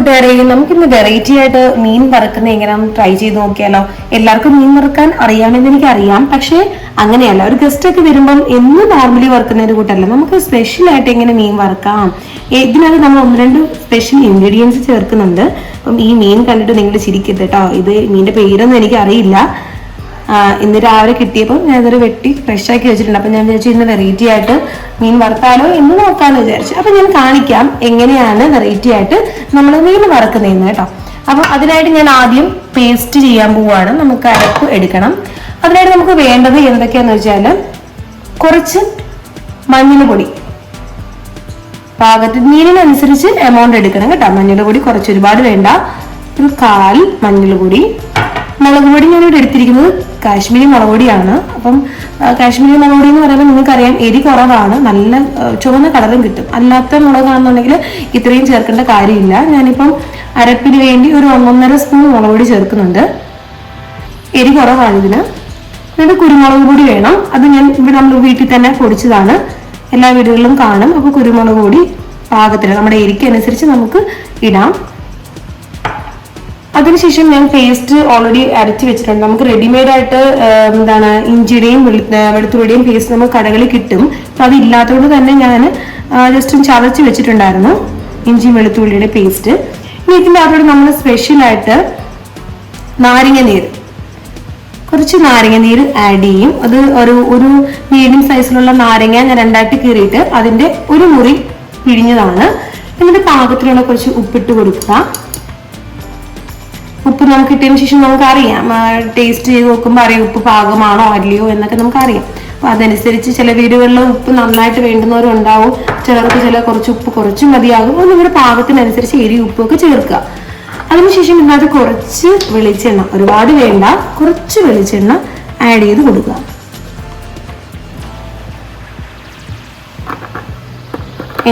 കൂട്ടുകാരെ നമുക്കിന്ന് വെറൈറ്റി ആയിട്ട് മീൻ വറുക്കുന്ന എങ്ങനെ ട്രൈ ചെയ്ത് നോക്കിയാലോ? എല്ലാവർക്കും മീൻ വറുക്കാൻ അറിയാമെന്ന് എനിക്ക് അറിയാം പക്ഷേ അങ്ങനെയല്ല. ഒരു ഗസ്റ്റ് ഒക്കെ വരുമ്പം എന്ന് നോർമലി വറുക്കുന്ന ഒരു കൂട്ടല്ല? നമുക്ക് സ്പെഷ്യൽ ആയിട്ട് എങ്ങനെ മീൻ വറുക്കാം? ഇതിനകത്ത് നമ്മൾ ഒന്ന് രണ്ട് സ്പെഷ്യൽ ഇൻഗ്രീഡിയൻസ് ചേർക്കുന്നുണ്ട്. അപ്പം ഈ മീൻ കണ്ടിട്ട് നിങ്ങൾ ചിരിക്കരുത് കേട്ടോ ഇത് മീനിന്റെ പേരൊന്നും എനിക്ക് അറിയില്ല ഇന്ന് രാവിലെ കിട്ടിയപ്പോൾ ഞാൻ ഇതൊരു വെട്ടി ഫ്രഷ് ആക്കി വെച്ചിട്ടുണ്ട്. അപ്പം ഞാൻ വിചാരിച്ചു ഇന്ന് വെറൈറ്റി ആയിട്ട് മീൻ വറുത്താലോ എന്ന് നോക്കാമെന്ന് വിചാരിച്ചു. അപ്പം ഞാൻ കാണിക്കാം എങ്ങനെയാണ് വെറൈറ്റി ആയിട്ട് നമ്മൾ മീൻ വറുക്കുന്നതെന്ന് കേട്ടോ. അപ്പം അതിനായിട്ട് ഞാൻ ആദ്യം പേസ്റ്റ് ചെയ്യാൻ പോവുകയാണ് നമുക്ക് അരപ്പ് എടുക്കണം. അതിനായിട്ട് നമുക്ക് വേണ്ടത് എന്തൊക്കെയാന്ന് വെച്ചാൽ കുറച്ച് മഞ്ഞൾ പൊടി പാകത്തിന് മീനിനനുസരിച്ച് എമൗണ്ട് എടുക്കണം കേട്ടോ. മഞ്ഞൾ പൊടി കുറച്ച് ഒരുപാട് വേണ്ട. ഒരു കാൽ മഞ്ഞൾ പൊടി മുളക് പൊടി ഞാനിവിടെ എടുത്തിരിക്കുന്നത് കാശ്മീരി മുളക് പൊടിയാണ് അപ്പം കാശ്മീരി മുളക് എന്ന് പറയുമ്പോൾ നിങ്ങൾക്കറിയാം എരി കുറവാണ്. നല്ല ചുവന്ന കളറും കിട്ടും. അല്ലാത്ത മുളകാണെന്നുണ്ടെങ്കിൽ ഇത്രയും ചേർക്കേണ്ട കാര്യമില്ല. ഞാനിപ്പം അരപ്പിന് വേണ്ടി ഒരു ഒന്നൊന്നര സ്പൂൺ മുളക് പൊടി ചേർക്കുന്നുണ്ട്. എരി കുറവാണ് ഇതിന്. എന്നിട്ട് കുരുമുളക് പൊടി വേണം. അത് ഞാൻ ഇവിടെ നമ്മൾ വീട്ടിൽ തന്നെ പൊടിച്ചതാണ്. എല്ലാ വീടുകളിലും കാണും. അപ്പോൾ കുരുമുളക് പൊടി പാകത്തിന് നമ്മുടെ എരിക്കനുസരിച്ച് നമുക്ക് ഇടാം. അതിനുശേഷം ഞാൻ പേസ്റ്റ് ഓൾറെഡി അരച്ച് വെച്ചിട്ടുണ്ട്. നമുക്ക് റെഡിമെയ്ഡ് ആയിട്ട് എന്താണ് ഇഞ്ചിയുടെയും വെളുത്തുള്ളിയുടെയും പേസ്റ്റ് നമുക്ക് കടകളിൽ കിട്ടും. അത് ഇല്ലാത്തതുകൊണ്ട് തന്നെ ഞാൻ ജസ്റ്റ് ചതച്ച് വെച്ചിട്ടുണ്ടായിരുന്നു ഇഞ്ചിയും വെളുത്തുള്ളിയുടെ പേസ്റ്റ് ഇനി ഇതിന്റെ അതോടെ നമ്മൾ സ്പെഷ്യലായിട്ട് നാരങ്ങ നീര്. കുറച്ച് നാരങ്ങ നീര് ആഡ് ചെയ്യും. അത് ഒരു ഒരു മീഡിയം സൈസിലുള്ള നാരങ്ങ ഞാൻ രണ്ടായിട്ട് കീറിയിട്ട് അതിന്റെ ഒരു മുറി പിഴിഞ്ഞതാണ്. എന്നിട്ട് പാകത്തിലുള്ള കുറച്ച് ഉപ്പിട്ട് കൊടുക്കുക. ഉപ്പ് നമുക്ക് ഇട്ടതിന് ശേഷം നമുക്ക് അറിയാം ടേസ്റ്റ് ചെയ്ത് നോക്കുമ്പോൾ അറിയാം ഉപ്പ് പാകമാണോ അല്ലയോ എന്നൊക്കെ നമുക്ക് അറിയാം അപ്പൊ അതനുസരിച്ച് ചില വീടുകളിൽ ഉപ്പ് നന്നായിട്ട് വേണ്ടുന്നവരുണ്ടാവും. ചിലർക്ക് ചില കുറച്ച് ഉപ്പ് കുറച്ച് മതിയാകും. അപ്പൊ നിങ്ങളുടെ പാകത്തിനനുസരിച്ച് എരി ഉപ്പൊക്കെ ചേർക്കുക. അതിനുശേഷം ഇതിനകത്ത് കുറച്ച് വെളിച്ചെണ്ണ ഒരുപാട് വേണ്ട കുറച്ച് വെളിച്ചെണ്ണ ആഡ് ചെയ്ത് കൊടുക്കുക.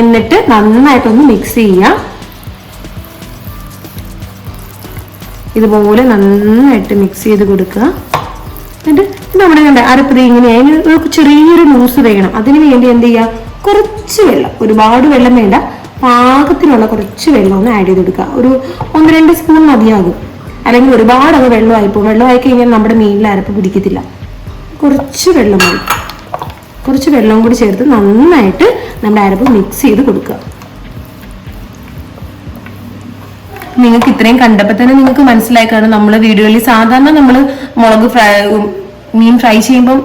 എന്നിട്ട് നന്നായിട്ടൊന്ന് മിക്സ് ചെയ്യുക. ഇതുപോലെ നന്നായിട്ട് മിക്സ് ചെയ്ത് കൊടുക്കുക. എന്നിട്ട് നമ്മുടെ കണ്ട അരപ്പത് ഇങ്ങനെയായി അതിന് ചെറിയൊരു ലൂസ് വേണം. അതിന് വേണ്ടി എന്ത് ചെയ്യുക? കുറച്ച് വെള്ളം ഒരുപാട് വെള്ളം വേണ്ട. പാകത്തിനുള്ള കുറച്ച് വെള്ളം ഒന്ന് ആഡ് ചെയ്ത് കൊടുക്കുക. ഒരു ഒന്ന് രണ്ട് സ്പൂൺ മതിയാകും. അല്ലെങ്കിൽ ഒരുപാട് അത് വെള്ളമായി പോകും വെള്ളമായി കഴിഞ്ഞാൽ നമ്മുടെ മീനിൽ അരപ്പ് പിടിക്കത്തില്ല. കുറച്ച് വെള്ളം മതി. കുറച്ച് വെള്ളം കൂടി ചേർത്ത് നന്നായിട്ട് നമ്മുടെ അരപ്പ് മിക്സ് ചെയ്ത് കൊടുക്കുക. നിങ്ങൾക്ക് ഇത്രയും കണ്ടപ്പോൾ തന്നെ നിങ്ങൾക്ക് മനസ്സിലായി കാണും നമ്മൾ വീഡിയോയിൽ സാധാരണ നമ്മൾ മുളക് ഫ്രൈ മീൻ ഫ്രൈ ചെയ്യുമ്പം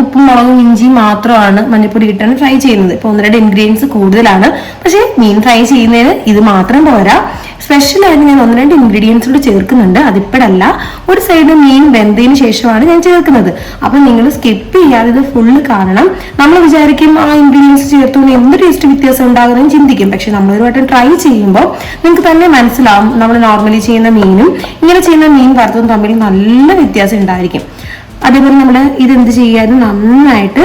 ഉപ്പും മുളകും ഇഞ്ചിയും മാത്രമാണ് മഞ്ഞൾപ്പൊടി ഇട്ടാണ് ഫ്രൈ ചെയ്യുന്നത്. ഇപ്പൊ ഒന്ന് രണ്ട് ഇൻഗ്രീഡിയൻസ് കൂടുതലാണ്. പക്ഷേ മീൻ ഫ്രൈ ചെയ്യുന്നതിന് ഇത് മാത്രം പോരാ. സ്പെഷ്യൽ ആയിട്ട് ഞാൻ ഒന്ന് രണ്ട് ഇൻഗ്രീഡിയൻസ് കൂടി ചേർക്കുന്നുണ്ട്. അതിപ്പോഴല്ല ഒരു സൈഡ് മീൻ വെന്തതിന് ശേഷമാണ് ഞാൻ ചേർക്കുന്നത്. അപ്പൊ നിങ്ങൾ സ്കിപ്പ് ചെയ്യാതെ ഇത് ഫുള്ള് കാണണം. നമ്മൾ വിചാരിക്കും ആ ഇൻഗ്രീഡിയൻസ് ചേർത്തുകൊണ്ട് എന്ത് ടേസ്റ്റ് വ്യത്യാസം ഉണ്ടാകുന്നതെന്ന് ചിന്തിക്കും. പക്ഷെ നമ്മൾ ഒരു വട്ടം ട്രൈ ചെയ്യുമ്പോൾ നിങ്ങൾക്ക് തന്നെ മനസ്സിലാവും. നമ്മൾ നോർമലി ചെയ്യുന്ന മീനും ഇങ്ങനെ ചെയ്യുന്ന മീൻ വറുത്തതും തമ്മിൽ നല്ല വ്യത്യാസം ഉണ്ടായിരിക്കും. അതേപോലെ നമ്മൾ ഇതെന്ത് ചെയ്യാനും നന്നായിട്ട്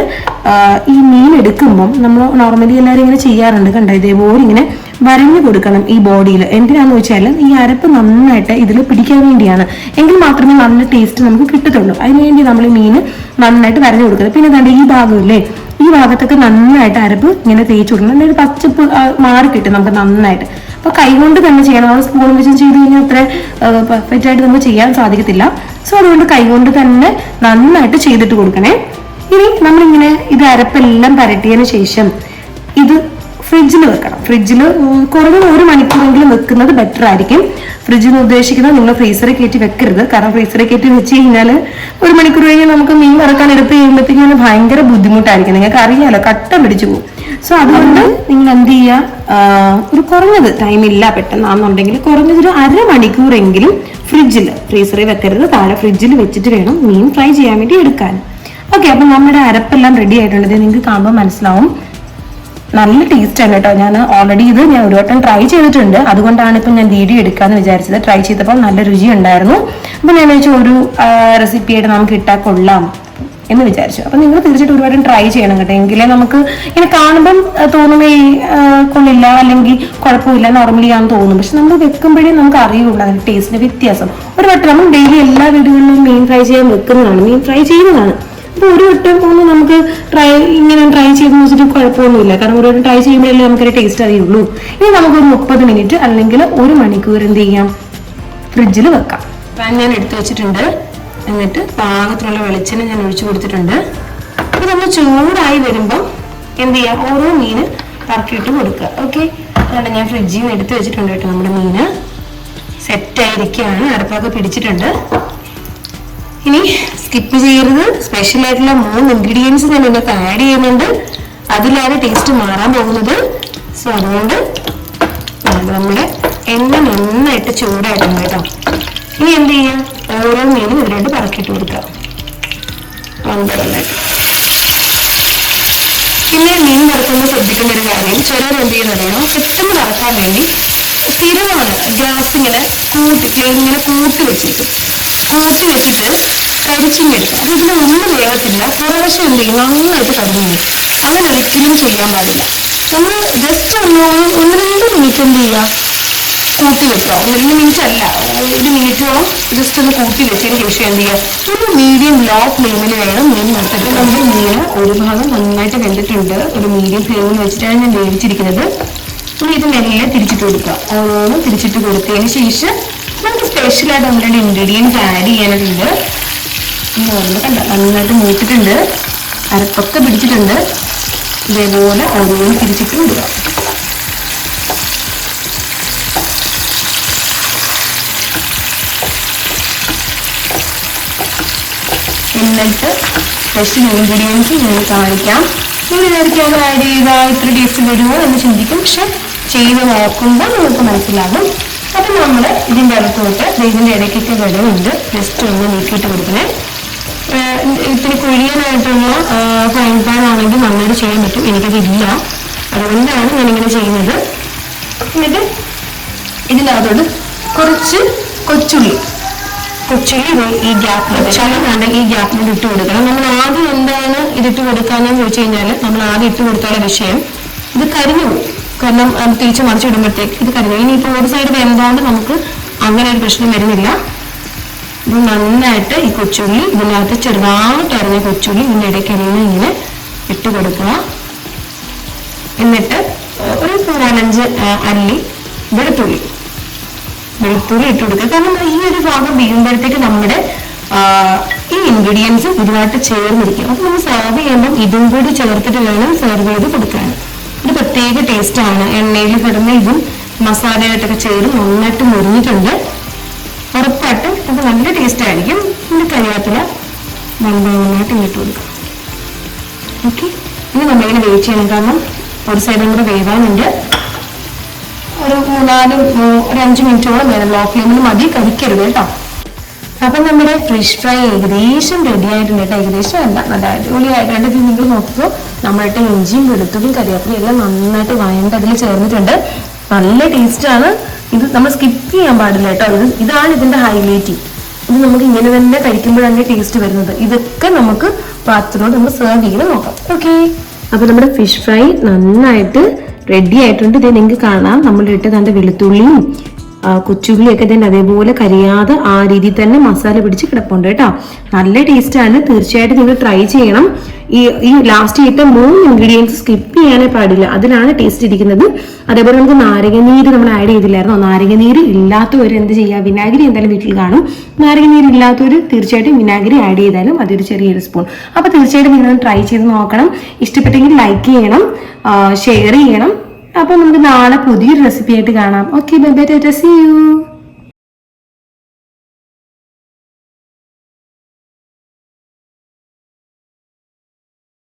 ഈ മീൻ എടുക്കുമ്പം നമ്മൾ നോർമലി എല്ലാവരും ഇങ്ങനെ ചെയ്യാറുണ്ട്. കണ്ടോ? ഇതേപോലെ ഇങ്ങനെ വരഞ്ഞു കൊടുക്കണം ഈ ബോഡിയിൽ എന്തിനാന്ന് വെച്ചാൽ ഈ അരപ്പ് നന്നായിട്ട് ഇതിൽ പിടിക്കാൻ വേണ്ടിയാണ്. എങ്കിൽ മാത്രമേ നല്ല ടേസ്റ്റ് നമുക്ക് കിട്ടത്തുള്ളൂ. അതിനുവേണ്ടി നമ്മൾ മീൻ നന്നായിട്ട് വരഞ്ഞു കൊടുക്കുന്നത് പിന്നെ ദാണ്ട് ഈ ഭാഗമില്ലേ? ഈ ഭാഗത്തൊക്കെ നന്നായിട്ട് അരപ്പ് ഇങ്ങനെ തേച്ച് കൊടുക്കണം. അല്ലെങ്കിൽ പച്ചപ്പ് മാറി കിട്ടും നമുക്ക് നന്നായിട്ട്. അപ്പൊ കൈകൊണ്ട് തന്നെ ചെയ്യണം. നമ്മൾ സ്പൂൺ വെച്ച് ചെയ്ത് കഴിഞ്ഞാൽ അത്ര പെർഫെക്റ്റ് ആയിട്ട് നമുക്ക് ചെയ്യാൻ സാധിക്കത്തില്ല. സോ അതുകൊണ്ട് കൈകൊണ്ട് തന്നെ നന്നായിട്ട് ചെയ്തിട്ട് കൊടുക്കണേ. ഇനി നമ്മളിങ്ങനെ ഇത് അരപ്പെല്ലാം പരട്ടിയതിന് ശേഷം ഇത് ഫ്രിഡ്ജിൽ വെക്കണം. ഫ്രിഡ്ജിൽ കുറഞ്ഞ ഒരു മണിക്കൂറെങ്കിലും വെക്കുന്നത് ബെറ്റർ ആയിരിക്കും. ഫ്രിഡ്ജിൽ നിന്ന് ഉദ്ദേശിക്കുന്നത് നിങ്ങൾ ഫ്രീസറിൽ കയറ്റി വെക്കരുത്. കാരണം ഫ്രീസറിൽ കയറ്റി വെച്ച് കഴിഞ്ഞാൽ ഒരു മണിക്കൂർ കഴിഞ്ഞ് നമുക്ക് മീൻ വറക്കാൻ എടുത്ത് കഴിയുമ്പോഴത്തേക്കും ഭയങ്കര ബുദ്ധിമുട്ടായിരിക്കും. നിങ്ങൾക്ക് അറിയാമല്ലോ കട്ട പിടിച്ചു പോകും. സോ അതുകൊണ്ട് നിങ്ങൾ എന്ത് ചെയ്യുക ഒരു കുറഞ്ഞത് ടൈമില്ല പെട്ടെന്നാണെന്നുണ്ടെങ്കിൽ കുറഞ്ഞത് ഒരു അരമണിക്കൂറെങ്കിലും ഫ്രിഡ്ജിൽ ഫ്രീസറിൽ വെക്കരുത്. താഴെ ഫ്രിഡ്ജിൽ വെച്ചിട്ട് വേണം മീൻ ഫ്രൈ ചെയ്യാൻ വേണ്ടി എടുക്കാൻ. ഓക്കെ അപ്പം നമ്മുടെ അരപ്പെല്ലാം റെഡി ആയിട്ടുള്ളത് നിങ്ങൾക്ക് കാണുമ്പോൾ മനസ്സിലാവും. നല്ല ടേസ്റ്റ് ആണ് കേട്ടോ ഞാൻ ഓൾറെഡി ഇത് ഞാൻ ഒരു വട്ടം ട്രൈ ചെയ്തിട്ടുണ്ട്. അതുകൊണ്ടാണ് ഇപ്പം ഞാൻ വീഡിയോ എടുക്കാമെന്ന് വിചാരിച്ചത്. ട്രൈ ചെയ്തപ്പോൾ നല്ല രുചി ഉണ്ടായിരുന്നു. അപ്പം ഞാൻ വെച്ചാൽ ഒരു റെസിപ്പിയായിട്ട് നമുക്ക് ഇട്ടാൽ കൊള്ളാം എന്ന് വിചാരിച്ചു. അപ്പം നിങ്ങൾ തീർച്ചയായിട്ടും ഒരു വട്ടം ട്രൈ ചെയ്യണം കേട്ടോ. എങ്കിലേ നമുക്ക് ഇങ്ങനെ കാണുമ്പം തോന്നുന്ന ഈ കൊള്ളില്ല അല്ലെങ്കിൽ കുഴപ്പമില്ല നോർമലി ആണെന്ന് തോന്നും. പക്ഷെ നമ്മൾ വെക്കുമ്പോഴേ നമുക്ക് അറിയുള്ളൂ അതിന്റെ ടേസ്റ്റിന്റെ വ്യത്യാസം. ഒരു വട്ടം നമ്മൾ ഡെയിലി എല്ലാ വീടുകളിലും മീൻ ഫ്രൈ ചെയ്യാൻ വെക്കുന്നതാണ്. മീൻ ഫ്രൈ ചെയ്യുന്നതാണ്. അപ്പൊ ഒരു വട്ടം ഒന്ന് നമുക്ക് ട്രൈ ഇങ്ങനെ ട്രൈ ചെയ്ത് വെച്ചിട്ട് കുഴപ്പമൊന്നുമില്ല. കാരണം ഒരു വട്ടം ട്രൈ ചെയ്യുമ്പോഴല്ലേ നമുക്കൊരു ടേസ്റ്റ് അറിയുള്ളൂ. ഇനി നമുക്ക് ഒരു മുപ്പത് മിനിറ്റ് അല്ലെങ്കിൽ ഒരു മണിക്കൂർ എന്ത് ചെയ്യാം? ഫ്രിഡ്ജിൽ വെക്കാം. പാൻ ഞാൻ എടുത്തു വെച്ചിട്ടുണ്ട്. എന്നിട്ട് പാകത്തിനുള്ള വെളിച്ചെണ്ണ ഞാൻ ഒഴിച്ചു കൊടുത്തിട്ടുണ്ട്. അപ്പൊ നമ്മൾ ചൂടായി വരുമ്പോൾ എന്ത് ചെയ്യാം? ഓരോ മീന് പറക്കിയിട്ട് കൊടുക്കുക. ഓക്കെ അതുകൊണ്ട് ഞാൻ ഫ്രിഡ്ജിൽ നിന്ന് എടുത്തു വെച്ചിട്ടുണ്ട് കേട്ടോ നമ്മുടെ മീന്. സെറ്റ് ആയിരിക്കുകയാണ്. അടപ്പൊക്കെ പിടിച്ചിട്ടുണ്ട്. ഇനി സ്കിപ്പ് ചെയ്യരുത്. സ്പെഷ്യൽ ആയിട്ടുള്ള മൂന്ന് ഇൻഗ്രീഡിയൻസ് ഞാൻ ഇതിനകത്ത് ആഡ് ചെയ്യുന്നുണ്ട്. അതിലാണ് ടേസ്റ്റ് മാറാൻ പോകുന്നത്. സോ അതുകൊണ്ട് നമ്മുടെ എണ്ണ നന്നായിട്ട് ചൂടായിട്ടുണ്ട് കേട്ടോ. ഇനി എന്ത് ചെയ്യാം? ഓരോ മീനും ഇതിലോട്ട് പറക്കിയിട്ട് കൊടുക്കാം വന്നതായിട്ട് പിന്നെ മീൻ വറുക്കുമ്പോൾ ശ്രദ്ധിക്കേണ്ട ഒരു കാര്യം. ചിലർ എന്ത് ചെയ്യുന്നറിയണം പെട്ടെന്ന് വറക്കാൻ വേണ്ടി സ്ഥിരമാണ് ഗ്യാസ് ഇങ്ങനെ കൂട്ടി ഇങ്ങനെ കൂട്ടി വെച്ചേക്കും കൂട്ടി വെച്ചിട്ട് കരിച്ചിങ്ങെടുക്കും അപ്പൊ ഇതിന് ഒന്നും വേഗത്തില്ല. പ്രാവശ്യം എന്തെങ്കിലും നന്നായിട്ട് കരിഞ്ഞു വരും അങ്ങനെ ഒരിക്കലും ചെയ്യാൻ പാടില്ല. നമ്മൾ ജസ്റ്റ് ഒന്ന് ഒന്ന് രണ്ട് മിനിറ്റ് എന്ത് ചെയ്യുക? കൂട്ടി വെക്കുക. ഒന്ന് രണ്ട് മിനിറ്റ് അല്ല. ഒരു മിനിറ്റോളം ജസ്റ്റ് ഒന്ന് കൂട്ടി വെച്ചതിന് ശേഷം എന്ത് ചെയ്യുക? ഒരു മീഡിയം ലോ ഫ്ലെയിമിൽ വേണം മീൻ നിർത്തിട്ട് നമ്മുടെ മീൻ ഒരു ഭാഗം നന്നായിട്ട് വെന്തിട്ടുണ്ട്. ഒരു മീഡിയം ഫ്ലെയിമിൽ വെച്ചിട്ടാണ് ഞാൻ വേവിച്ചിരിക്കുന്നത്. ഇത് മെല്ലെ തിരിച്ചിട്ട് കൊടുക്കുക. ഓരോന്നും തിരിച്ചിട്ട് കൊടുത്തതിന് ശേഷം നമുക്ക് സ്പെഷ്യലായിട്ട് ഒന്ന് രണ്ട് ഇൻഗ്രീഡിയൻസ് ആഡ് ചെയ്യാനായിട്ടുണ്ട് കണ്ട നന്നായിട്ട് മൂത്തിട്ടുണ്ട്. അരപ്പൊക്കെ പിടിച്ചിട്ടുണ്ട്. ഇതേപോലെ ഓരോ തിരിച്ചിട്ട് വിടുക എന്നിട്ട് സ്പെഷ്യൽ ഇൻഗ്രീഡിയൻസ് ഞാൻ കാണിക്കാം. നിങ്ങൾ വിചാരിക്കാൻ ആഡ് ചെയ്താൽ ഇത്ര ടേസ്റ്റ് വരുമോ എന്ന് ചിന്തിക്കും. പക്ഷെ ചെയ്ത് നോക്കുമ്പോൾ നമുക്ക് മനസ്സിലാകും. അപ്പം നമ്മൾ ഇതിന്റെ അകത്തോട്ട് തൊട്ട് ഇതിന്റെ ഇടയ്ക്കൊക്കെ വിടവുണ്ട് ജസ്റ്റ് ഒന്ന് നീക്കിയിട്ട് കൊടുക്കണേ. ഇത്തിരി കുഴിയാനായിട്ടുള്ള ഫ്രൈ പാൻ ആണെങ്കിൽ നന്നായിട്ട് ചെയ്യാൻ പറ്റും. എനിക്കതില്ല അതുകൊണ്ടാണ് ഞാനിങ്ങനെ ചെയ്യുന്നത്. എന്നിട്ട് ഇതിനകത്തോട് കുറച്ച് കൊച്ചുള്ളി. കൊച്ചുള്ളി ഈ ഗ്യാപ്പിൽ ചുവന്നാണ് ഈ ഗ്യാപ്പിൽ ഇട്ട് കൊടുക്കണം. നമ്മൾ ആദ്യം എന്താണ് ഇതിട്ട് കൊടുക്കാന്ന് ചോദിച്ചു കഴിഞ്ഞാൽ നമ്മൾ ആദ്യം ഇട്ട് കൊടുത്തുള്ള വിഷയം. ഇത് കരിഞ്ഞു പോകും. കാരണം തിരിച്ച് മറിച്ചിടുമ്പോഴത്തേക്ക് ഇത് കരിഞ്ഞു ഇനിയിപ്പോൾ ഒരു സൈഡ് വരുന്നതുകൊണ്ട് നമുക്ക് അങ്ങനെ ഒരു പ്രശ്നം വരുന്നില്ല. ഇത് നന്നായിട്ട് ഈ കൊച്ചുള്ളി ഇതിനകത്ത് ചെറുതായിട്ട് ഇറങ്ങിയ കൊച്ചുള്ളി ഇതിന്റെ ഇടയ്ക്ക് എല്ലാം ഇങ്ങനെ ഇട്ട് കൊടുക്കുക. എന്നിട്ട് ഒരു നാലഞ്ച് അല്ലി വെളുത്തുള്ളി. വെളുത്തുള്ളി ഇട്ട് കൊടുക്കുക. കാരണം ഈ ഒരു ഭാഗം വീഴുമ്പോഴത്തേക്ക് നമ്മുടെ ഈ ഇൻഗ്രീഡിയൻസ് ഇതുമായിട്ട് ചേർന്നിരിക്കും. അപ്പൊ നമ്മൾ സെർവ് ചെയ്യുമ്പോൾ ഇതും കൂടി ചേർത്തിട്ട് വേണം സെർവ് ചെയ്ത് കൊടുക്കാൻ. ഒരു പ്രത്യേക ടേസ്റ്റാണ് എണ്ണയിൽ കിടന്ന ഇതും മസാലയായിട്ടൊക്കെ ചേർന്ന് നന്നായിട്ട് മുറിഞ്ഞിട്ടുണ്ട് ഉറപ്പായിട്ടും അത് നല്ല ടേസ്റ്റ് ആയിരിക്കും. ഇതിന്റെ കരിവേപ്പില നന്നായിട്ട് ഇങ്ങോട്ട് കൊടുക്കാം. ഓക്കെ ഇനി നമ്മളിങ്ങനെ വെയിറ്റ് ചെയ്യണം. കാരണം ഒരു സൈഡും കൂടെ വേവാനുണ്ട്. ഒരു മൂന്നാൽ ഒരു അഞ്ച് മിനിറ്റോളം വേണം ലോ ഫ്ലെയിമിൽ മതി. കരിക്കരുത് കേട്ടോ. അപ്പൊ നമ്മുടെ ഫിഷ് ഫ്രൈ ഏകദേശം റെഡി ആയിട്ടുണ്ട് കേട്ടോ ഏകദേശം അല്ല നല്ല അടിപൊളിയായിട്ടുണ്ട് ഇത് നിങ്ങൾ നോക്കുമ്പോൾ നമ്മളിട്ട് ഇഞ്ചിയും വെളുത്തുള്ളിയും കറിവേപ്പിലും എല്ലാം നന്നായിട്ട് വയണ്ട് അതിൽ ചേർന്നിട്ടുണ്ട്. നല്ല ടേസ്റ്റാണ് ഇത് നമ്മൾ സ്കിപ്പ് ചെയ്യാൻ പാടില്ല കേട്ടോ ഇത് ഇതാണ് ഇതിന്റെ ഹൈലൈറ്റ് ഇത് നമുക്ക് ഇങ്ങനെ തന്നെ കഴിക്കുമ്പോഴാണ് ടേസ്റ്റ് വരുന്നത്. ഇതൊക്കെ നമുക്ക് പാത്രത്തിനോട് നമ്മൾ സെർവ് ചെയ്ത് നോക്കാം. ഓക്കെ അപ്പൊ നമ്മുടെ ഫിഷ് ഫ്രൈ നന്നായിട്ട് റെഡി ആയിട്ടുണ്ട്. ഇത് നിങ്ങൾക്ക് കാണാം. നമ്മൾ ഇട്ട് തന്റെ വെളുത്തുള്ളിയും കൊച്ചുള്ളിയൊക്കെ തന്നെ അതേപോലെ കരിയാതെ ആ രീതിയിൽ തന്നെ മസാല പിടിച്ച് കിടപ്പുണ്ട് കേട്ടോ. നല്ല ടേസ്റ്റ് ആണ്. തീർച്ചയായിട്ടും നിങ്ങൾ ട്രൈ ചെയ്യണം. ഈ ഈ ലാസ്റ്റ് ഇട്ട മൂന്ന് ഇൻഗ്രീഡിയൻസ് സ്കിപ്പ് ചെയ്യാനേ പാടില്ല. അതിലാണ് ടേസ്റ്റ് ഇരിക്കുന്നത്. അതേപോലെ നമുക്ക് നാരങ്ങനീര് നമ്മൾ ആഡ് ചെയ്തില്ലായിരുന്നോ? നാരങ്ങനീര് ഇല്ലാത്തവർ എന്ത് ചെയ്യുക വിനാഗിരി എന്തായാലും വീട്ടിൽ കാണും. നാരങ്ങനീര് ഇല്ലാത്തവർ തീർച്ചയായിട്ടും വിനാഗിരി ആഡ് ചെയ്താലും അതൊരു ചെറിയൊരു സ്പൂൺ അപ്പോൾ തീർച്ചയായിട്ടും നിങ്ങൾ ട്രൈ ചെയ്ത് നോക്കണം. ഇഷ്ടപ്പെട്ടെങ്കിൽ ലൈക്ക് ചെയ്യണം. ഷെയർ ചെയ്യണം. അപ്പൊ നമുക്ക് നാളെ പുതിയൊരു റെസിപ്പി ആയിട്ട് കാണാം. Okay bye bye see you